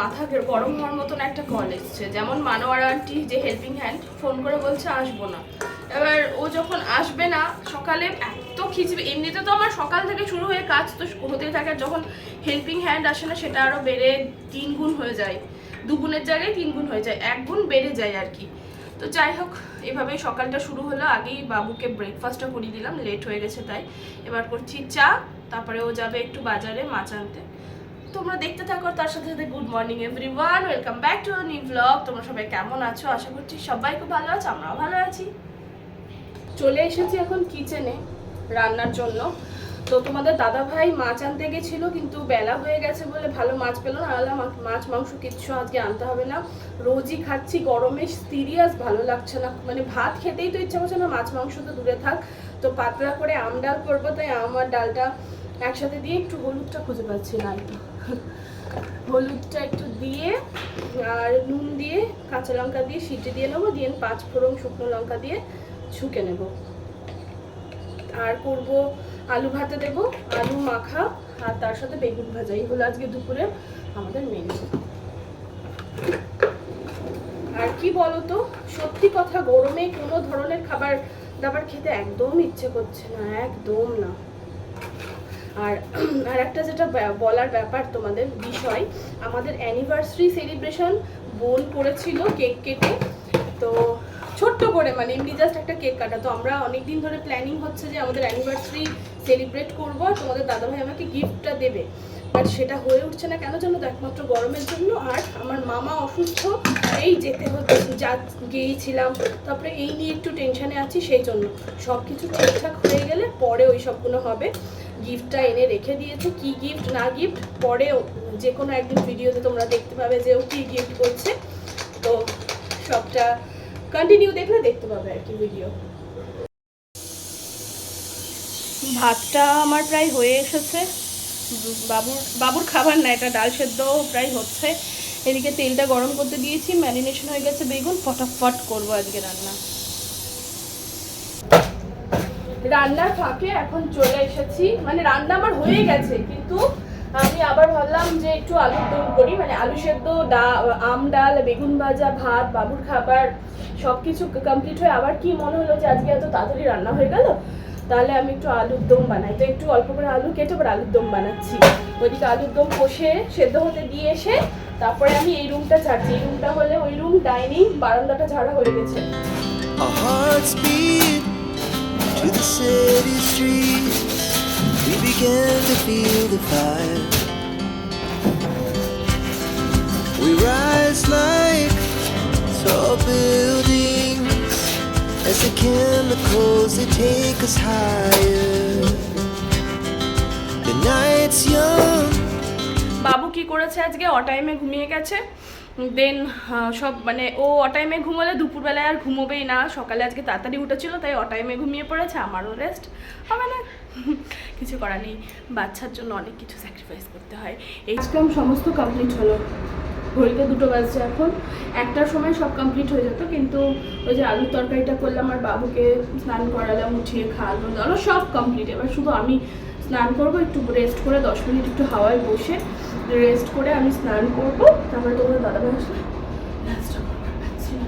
মাথা গরম হওয়ার মতন একটা কল এসছে। যেমন মানোয়ার আন্টি যে হেল্পিং হ্যান্ড ফোন করে বলছে, আসব না। এবার ও যখন আসবে না, সকালে এত খিচবে এমনিতে তো আমার সকাল থেকে শুরু হয়ে কাজ তো হতেই থাকে। যখন হেল্পিং হ্যান্ড আসে না, সেটা আরও বেড়ে তিন গুণ হয়ে যায়। দুগুণের জায়গায় তিন গুণ হয়ে যায়। এক গুণ বেড়ে যায় আর কি। তো যাই হোক, এভাবেই সকালটা শুরু হলো। আগেই বাবুকে ব্রেকফাস্টটা করিয়ে দিলাম। লেট হয়ে গেছে তাই। এবার করছি চা। তারপরে ও যাবে একটু বাজারে মাছ আনতে। তোমরা দেখতে থাকো, তার সাথে সাথে good morning everyone welcome back to new blog তোমরা সবাই কেমন আছো? আশা করছি সবাই খুব ভালো আছো, আমরাও ভালো আছি। চলে এসেছি এখন কিচেনে রান্নার জন্য। তো তোমাদের দাদা ভাই মাছ আনতে গেছিল, কিন্তু বেলা হয়ে গেছে বলে ভালো মাছ পেল না। আলাদা মাছ, মাংস কিচ্ছু আজকে আনতে হবে না। রোজই খাচ্ছি গরমে, সিরিয়াস ভালো লাগছে না। মানে ভাত খেতেই তো ইচ্ছা করছে না, মাছ, মাংস তো দূরে থাক। তো পাতলা করে আম ডাল করব, তাই আমার ডালটা একসাথে দিয়ে একটু হলুদটা খুঁজে পাচ্ছি না হলুদটা একটু দিয়ে আর নুন দিয়ে, কাঁচা লঙ্কা দিয়ে সিটি দিয়ে নেব, দিয়ে পাঁচ ফোড়ন শুকনো লঙ্কা দিয়ে ছুকে নেব। আর করব আলু ভাতে দেবো, আলু মাখা, আর তার সাথে বেগুন ভাজা। এইগুলো আজকে দুপুরে আমাদের মেনু। আর কি বলতো, সত্যি কথা, গরমে কোনো ধরনের খাবার দাবার খেতে একদম ইচ্ছে করছে না, একদম না। আর আর একটা যেটা বলার ব্যাপার তোমাদের বিষয়, আমাদের অ্যানিভার্সারি সেলিব্রেশন বোন করেছিল কেক কেটে। তো ছোট্ট করে মানে এমনি জাস্ট একটা কেক কাটা। তো আমরা অনেক দিন ধরে প্ল্যানিং হচ্ছে যে আমাদের অ্যানিভার্সারি সেলিব্রেট করব আর তোমাদের দাদাভাই আমাকে গিফটটা দেবে। বাট সেটা হয়ে উঠছে না কেন জানো? তো একমাত্র গরমের জন্য। আর আমার মামা অসুস্থ, এই যেতে হচ্ছে। যা গিয়েছিলাম, তারপরে এই নিয়ে একটু টেনশানে আছি, সেই জন্য। সব কিছু ঠিকঠাক হয়ে গেলে পরে ওই সবগুলো হবে। গিফটটা এনে রেখে দিয়েছে। কি গিফট না গিফট পরে যে কোনো একদিন ভিডিওতে তোমরা দেখতে পাবে যে ও কি গিফট করছে। তো সবটা কন্টিনিউ দেখলে দেখতে পাবে আর কি ভিডিও ভাতটা আমার প্রায় হয়ে এসেছে। বাবুর বাবুর খাবার না, এটা ডাল সেদ্ধ প্রায় হচ্ছে। এদিকে তেলটা গরম করতে দিয়েছি, ম্যারিনেশন হয়ে গেছে বেগুন, ফটাফট করব আজকে রান্না। রান্নার ফাঁকে এখন চলে এসেছি। মানে রান্না আমার হয়ে গেছে, কিন্তু আমি আবার ভাবলাম যে একটু আলুর দম করি। মানে আলু সেদ্ধ, ডা, আম, ডাল, বেগুন ভাজা, ভাত, বাবুর খাবার সব কিছু কমপ্লিট হয়ে আবার কি মনে হলো যে আজকে এত তাড়াতাড়ি রান্না হয়ে গেল? তাহলে আমি একটু আলুর দম বানাই। তো একটু অল্প করে আলু কেটে আবার আলুর দম বানাচ্ছি। ওইদিকে আলুর দম কষে, সেদ্ধ হতে দিয়ে এসে তারপরে আমি এই রুমটা ছাড়ছি। এই রুমটা হলে ওই রুম ডাইনিং বারান্দাটা ঝাড়া হয়ে গেছে। To the city streets. We began to feel the fire. We rise like tall buildings as the chemicals they take us higher. The night's young. বাবু কি করেছে আজকে অটাইমে ঘুমিয়ে গেছে দেন সব মানে ও অটাইমে ঘুমোলে, দুপুরবেলায় আর ঘুমোবেই না। সকালে আজকে তাড়াতাড়ি উঠেছিল, তাই অটাইমে ঘুমিয়ে পড়েছে, আমারও রেস্ট হবে না। কিছু করার নেই। বাচ্চার জন্য অনেক কিছু স্যাক্রিফাইস করতে হয়। এই কাম সমস্ত কমপ্লিট হলো। ঘড়িতে দুটো বাজছে এখন। একটার সময় সব কমপ্লিট হয়ে যেত, কিন্তু ওই যে আলুর তরকারিটা করলাম আর বাবুকে, স্নান করালাম, উঠিয়ে খাওয়ানো দাওয়ানো সব কমপ্লিট এবার শুধু আমি স্নান করব, একটু রেস্ট করে দশ মিনিট একটু হাওয়ায় বসে রেস্ট করে আমি স্নান করব। তারপরে তোমাদের দাদাভাই আসলে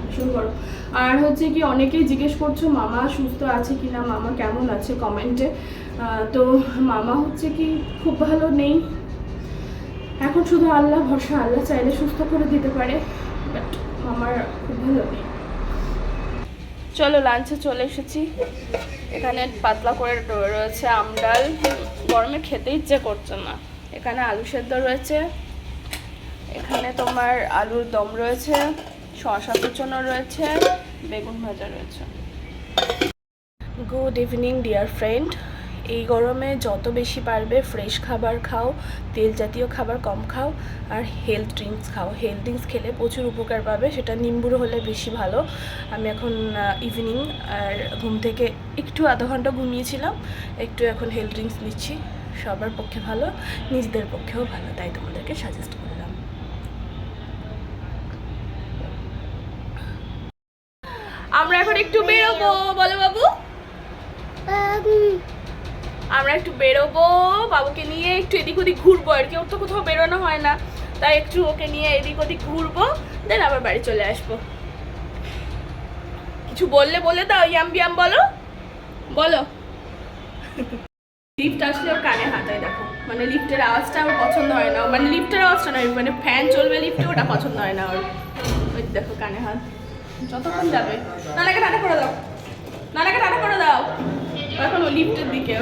ভীষণ গরম আর হচ্ছে কি, অনেকেই জিজ্ঞেস করছ, মামা সুস্থ আছে কি না মামা কেমন আছে কমেন্টে তো মামা হচ্ছে কি, খুব ভালো নেই। এখন শুধু আল্লাহ ভরসা, আল্লাহ চাইলে সুস্থ করে দিতে পারে বাট মামার খুব ভালো নেই। চলো লাঞ্চে চলে এসেছি। এখানে পাতলা করে রয়েছে আমডাল গরমে খেতে ইচ্ছে করছে না। এখানে আলু সেদ্ধ রয়েছে। এখানে তোমার আলুর দম রয়েছে শশা কুচনো রয়েছে, বেগুন ভাজা রয়েছে। গুড ইভিনিং ডিয়ার ফ্রেন্ড এই গরমে যত বেশি পারবে ফ্রেশ খাবার খাও, তেল জাতীয় খাবার কম খাও আর হেলথ ড্রিঙ্কস খাও। হেলথ ড্রিঙ্কস খেলে প্রচুর উপকার পাবে, সেটা নিম্বুর হলে বেশি ভালো। আমি এখন ইভিনিং আর ঘুম থেকে একটু আধা ঘণ্টা ঘুমিয়েছিলাম, একটু এখন হেলথ ড্রিঙ্কস নিচ্ছি। সবার পক্ষে ভালো, নিজেদের পক্ষেও ভালো, তাই তোমাদেরকে সাজেস্ট করলাম। আমরা এখন একটু বেরোবো, বলো বাবু। আমরা একটু বেরোবো, বাবুকে নিয়ে একটু এদিক ওদিক ঘুরবো আর কি। ওর তো কোথাও বেরোনো হয় না, তাই একটু ওকে নিয়ে এদিক ওদিক ঘুরবো দেন আবার বাড়ি চলে আসব। কিছু বললে বলে দাও, ইয়াম বিয়াম বলো। বলো। লিফট আসলে ওর কানে হাতায় দেখো। মানে লিফটের আওয়াজটা আমার পছন্দ হয় না। মানে লিফটের আওয়াজটা নয় মানে ফ্যান চলবে লিফটে ওটা পছন্দ হয় না ওর। ওই দেখো কানে হাত। যতক্ষণ যাবে। নানাকে টাটা করে দাও। নানাকে টাটা করে দাও। এখন ও লিফটের দিকে।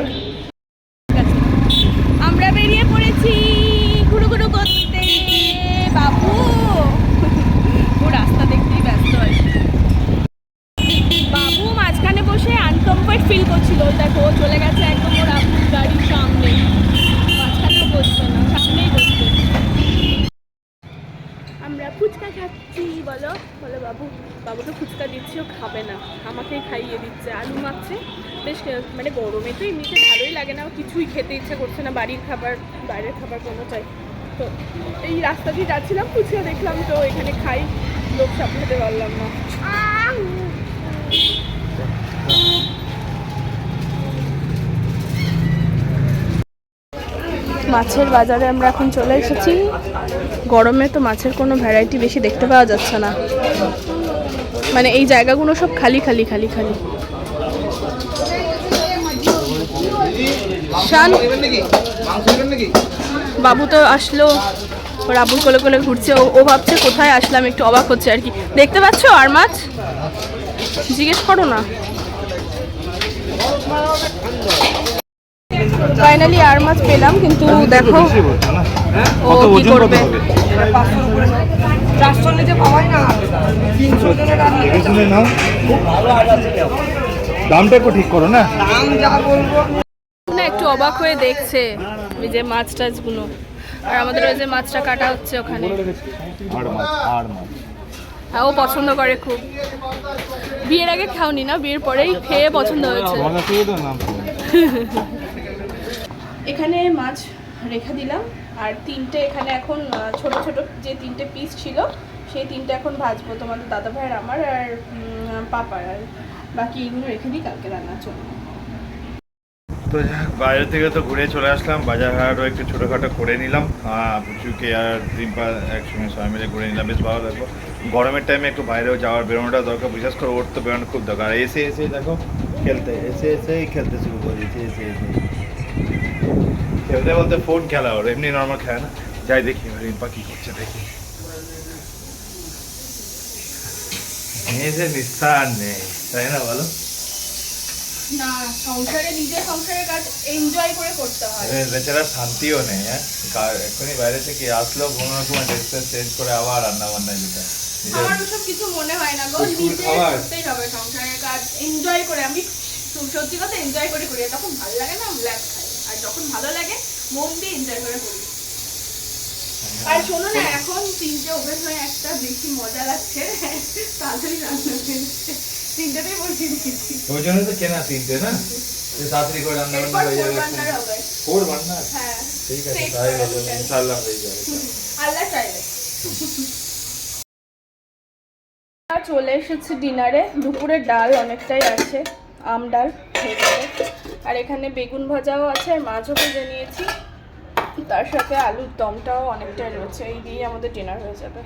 আমরা বেরিয়ে পড়েছি ঘুরু ঘুরু করতে বাবু। ও রাস্তা দেখতেই ব্যস্ত আছে। বাবু মাঝখানে বসে আনকমফর্ট ফিল করছিল। দেখো, ও চলে গেছে একদম ওর আপুর গাড়ির সামনে। মাঝখানেও বসবে না, সামনেই বসবে। আমরা ফুচকা খাচ্ছি, বলো। বলো বাবু বাবুকে ফুচকা দিচ্ছি, ও খাবে না। আমাকেই খাইয়ে দিচ্ছে, আলু মাখছে। বেশ মানে গরমে তো এমনিতে ভালোই লাগে না, কিছুই খেতে ইচ্ছে করছে না, বাড়ির খাবার, বাইরের খাবার কোনো চাই। তো এই রাস্তা দিয়ে যাচ্ছিলাম ফুচকা দেখলাম তো এখানে খাই লোক সামলাতে পারলাম না। মাছের বাজারে আমরা এখন চলে এসেছি। গরমে তো মাছের কোনো ভ্যারাইটি বেশি দেখতে পাওয়া যাচ্ছে না। মানে এই জায়গাগুলো সব খালি খালি খালি খালি। শান। বাবু তো আসলো। ওর আবুর কোলে কোলে ঘুরছে। ও ও ভাবছে কোথায় আসলাম? একটু অবাক হচ্ছে আর কি। দেখতে পাচ্ছ আর মাছ জিজ্ঞেস করো না। ফাইনালি আর মাছ পেলাম কিন্তু দেখো ও কি করবে? নিচে পাওয়াই না। তিনশো জনের দামটা একটু ঠিক করো না। দাম যা বলব। না একটু অবাক হয়ে দেখছে ওই যে মাছ টাছগুলো। আর আমাদের ওই যে মাছটা কাটা হচ্ছে ওখানে। আর মাছ আর মাছ। হ্যাঁ ও পছন্দ করে খুব। বিয়ের আগে খাওনি না? বিয়ের পরেই খেয়ে পছন্দ হয়েছে। এখানে মাছ রেখে দিলাম। আর তিনটে এখানে এখন ছোট ছোট যে তিনটে পিস ছিল সেই তিনটে এখন ভাজবো তোমাদের দাদা ভাইয়ের আমার আর পাপার। আর বাকি এগুলো রেখে দিই কালকে রান্না চলবে তো বাইরে থেকে তো ঘুরে চলে আসলাম, বাজার হাটও একটু ছোটোখাটো করে নিলাম। পুচুকে আর ডিম্পা একসঙ্গে সবাই মিলে ঘুরে নিলাম, বেশ ভালো লাগল। গরমের টাইমে একটু বাইরেও যাওয়ার বেরোনোটা দরকার, বিশেষ করে ওর তো বেরোনো খুব দরকার। এসে এসে দেখো, খেলতে এসে এসেই খেলতে শুরু করে দিয়েছে এসে এসে খেলতে বলতে ফোন খেলা ওর, এমনি নর্মাল খেলে না। যাই দেখি রিম্পা কি করছে দেখি। এসে নিস্তার নেই, তাই না বলো? না সংসারে নিজের সংসারের কাজ এনজয় করে করতে হয়। বেচারা শান্তিও নেই হ্যাঁ? কা- বাইরে থেকে আসলো কোনো রকম ড্রেস চেঞ্জ করে আবার রান্না বান্না যেটা আমার ওসব কিছু মনে হয় না গো নিজে করতেই হবে সংসারের কাজ এনজয় করে আমি সত্যি কথা এনজয় করে করি। যখন ভালো লাগে না ব্ল্যাক খাই। আর যখন ভালো লাগে মন দিয়ে এনজয় করে করি। আর শোনো না এখন তিনটে ওভেন হয়ে একটা বেশি মজা লাগছে তাড়াতাড়ি রান্না তিনটেতেই বসিয়ে দিয়েছি। ওই জন্য তো কেনা তিনটে না? যে তাড়াতাড়ি করে রান্না বান্না হয়ে যাবে ফোর বান্না হ্যাঁ। ঠিক আছে তাই করে বলো দিতে হবে। ইনশাআল্লাহ হয়ে যাবে। আল্লাহ চাইলে। চলে এসেছি ডিনারে। দুপুরের ডাল অনেকটাই আছে আম ডাল আর এখানে বেগুন ভাজাও আছে আর মাছও ভেজে নিয়েছি। তার সাথে আলুর দমটাও অনেকটাই রয়েছে। এই দিয়ে আমাদের ডিনার হয়ে যাবে।